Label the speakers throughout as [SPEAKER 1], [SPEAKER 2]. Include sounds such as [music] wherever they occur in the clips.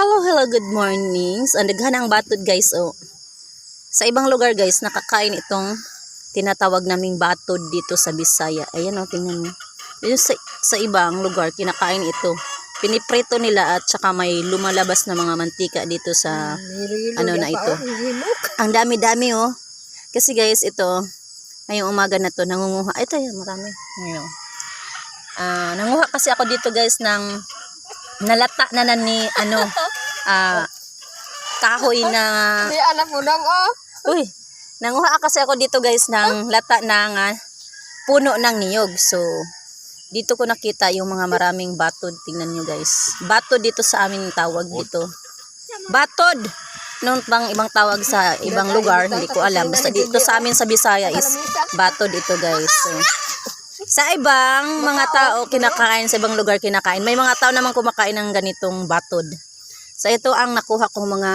[SPEAKER 1] Hello, hello, good mornings. Ang daghan ang batod guys, oh. Sa ibang lugar guys, nakakain itong tinatawag naming batod dito sa Bisaya. Ayan oh, tingnan niyo. Dito sa, sa ibang lugar, kinakain ito. Piniprito nila at saka may lumalabas na mga mantika dito sa ano na ito. [laughs] Ang dami-dami oh. Kasi guys, ito, ngayong umaga na to, nangunguha. Ito yan, marami. Ngayon. Ah, nanguha kasi ako dito guys ng nalata na na ni ano [laughs] ah kahoy na
[SPEAKER 2] Di anak mo lang oh.
[SPEAKER 1] uy nanguha kasi ako dito guys ng lata ng ah, puno ng niyog. So dito ko nakita yung mga maraming batod. Tingnan nyo guys. Batod dito sa amin tawag dito. Batod! Nung bang ibang tawag sa ibang lugar hindi ko alam. Basta dito sa amin sa Bisaya is batod ito guys. So, sa ibang mga tao kinakain sa ibang lugar kinakain. May mga tao naman kumakain ng ganitong batod so ito ang nakuha kong mga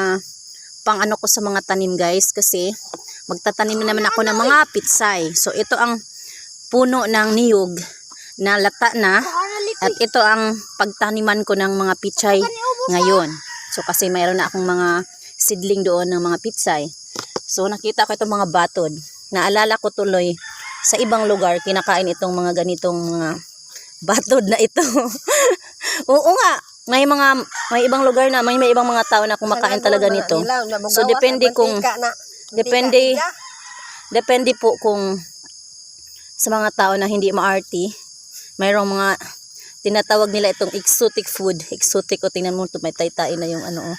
[SPEAKER 1] pang ano ko sa mga tanim guys kasi magtatanim naman ako ng mga pitsay. So ito ang puno ng niyog na lata na at ito ang pagtaniman ko ng mga pitsay ngayon. So kasi mayroon na akong mga seedling doon ng mga pitsay. So nakita ko itong mga batod. Naalala ko tuloy sa ibang lugar kinakain itong mga ganitong mga [laughs] batod na ito. [laughs] Oo nga, may mga may ibang lugar na may may ibang mga tao na kumakain talaga nito. So, depende kung- depende- Depende po kung sa mga tao na hindi maarti, mayroong mga tinatawag nila itong exotic food. Exotic o tingnan mo ito, may taytay na yung ano. Oh.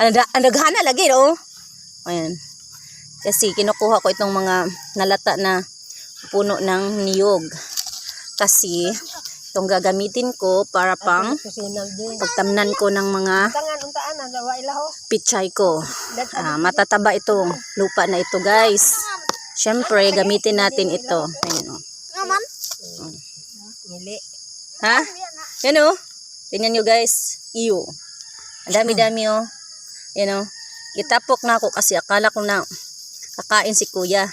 [SPEAKER 1] Ang daghana lagi, oh. Ayan. Kasi kinukuha ko itong mga nalata na puno ng niyog. Kasi itong gagamitin ko para pang pagtamnan ko ng mga
[SPEAKER 2] na
[SPEAKER 1] pichay ko. Ah, matataba itong lupa na ito guys. Siyempre, gamitin natin ito. Ayan o.
[SPEAKER 2] Mili.
[SPEAKER 1] Ha? Yan o. Tingnan nyo guys. Iyo. Ang dami-dami o. Yan o. Itapok na ako kasi akala ko na kakain si kuya.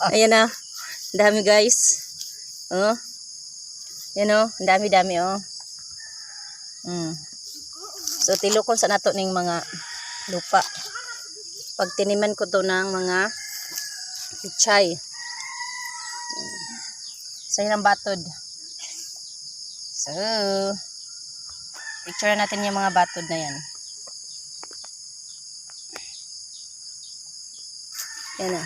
[SPEAKER 1] [laughs] Ayan na. Ang dami guys. Oh. Yan o. Ang dami-dami o. Mm. So, tilukon sa nato ning mga lupa. Pag tiniman ko to ng mga pichay. Sa ilang batod. So, picture natin yung mga batod na yan. Yan na.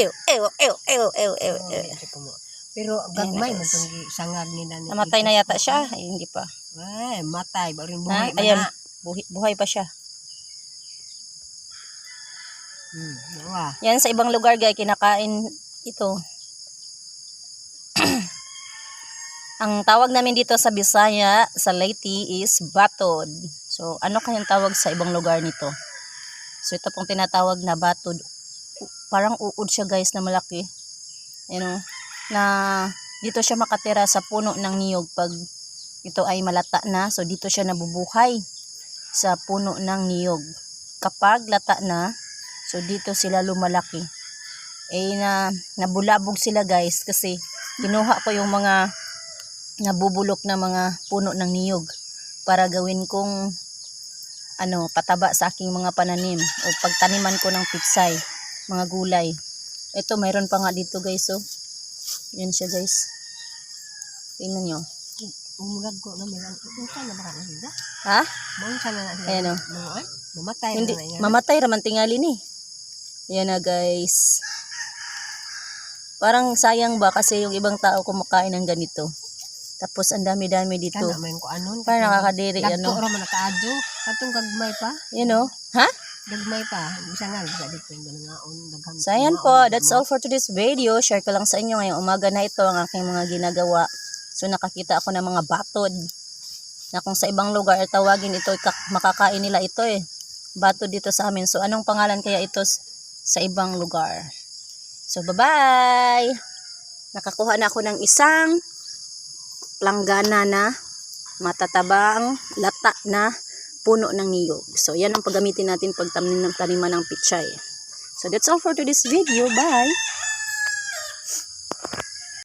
[SPEAKER 1] Ew, ew, ew, ew, ew, ew, ew.
[SPEAKER 2] Pero gagmay man tong sangag ni nani.
[SPEAKER 1] Namatay na yata siya. Ay, hindi pa.
[SPEAKER 2] Ay, matay ba rin
[SPEAKER 1] Ha?
[SPEAKER 2] buhay man
[SPEAKER 1] Ayan. Buhay, buhay pa siya.
[SPEAKER 2] Hmm, nawa.
[SPEAKER 1] Yan sa ibang lugar guys, kinakain ito. [clears throat] Ang tawag namin dito sa Bisaya, sa Leyte is batod. So, ano kayang tawag sa ibang lugar nito? So, ito pong tinatawag na batod. Parang uod siya guys na malaki. You know, na dito siya makatira sa puno ng niyog pag ito ay malata na. So, dito siya nabubuhay sa puno ng niyog. Kapag lata na, So dito sila lumalaki. Eh na nabulabog sila guys kasi kinuha ko yung mga nabubulok na mga puno ng niyog para gawin kong ano pataba sa aking mga pananim o pagtaniman ko ng pitsay, mga gulay. Ito mayroon pa nga dito guys oh. Yan siya guys. Tingnan nyo.
[SPEAKER 2] Umulag ko na may unsa na ba kanila?
[SPEAKER 1] Ha?
[SPEAKER 2] Unsa na na.
[SPEAKER 1] Ayan, oh.
[SPEAKER 2] Mga mamatay
[SPEAKER 1] Hindi,
[SPEAKER 2] na yan.
[SPEAKER 1] mamatay raman tingali ni. Yan na guys. Parang sayang ba kasi yung ibang tao kumakain ng ganito. Tapos ang dami-dami dito.
[SPEAKER 2] Kana man ko anon.
[SPEAKER 1] Parang nakakadiri
[SPEAKER 2] Dagko
[SPEAKER 1] ano.
[SPEAKER 2] ra man nakaadyo. Katong gagmay pa.
[SPEAKER 1] You know? Ha?
[SPEAKER 2] Gagmay pa. Bisa nga bisa dito yung ngaon daghang.
[SPEAKER 1] So ayan po, that's all for today's video. Share ko lang sa inyo ngayong umaga na ito ang aking mga ginagawa. So nakakita ako ng mga batod. Na kung sa ibang lugar tawagin ito, kak- makakain nila ito eh. Batod dito sa amin. So anong pangalan kaya ito sa ibang lugar? So bye-bye! Nakakuha na ako ng isang planggana na matatabang lata na puno ng niyog. So yan ang paggamitin natin pag tanim- taniman ng pichay. So that's all for today's video. Bye!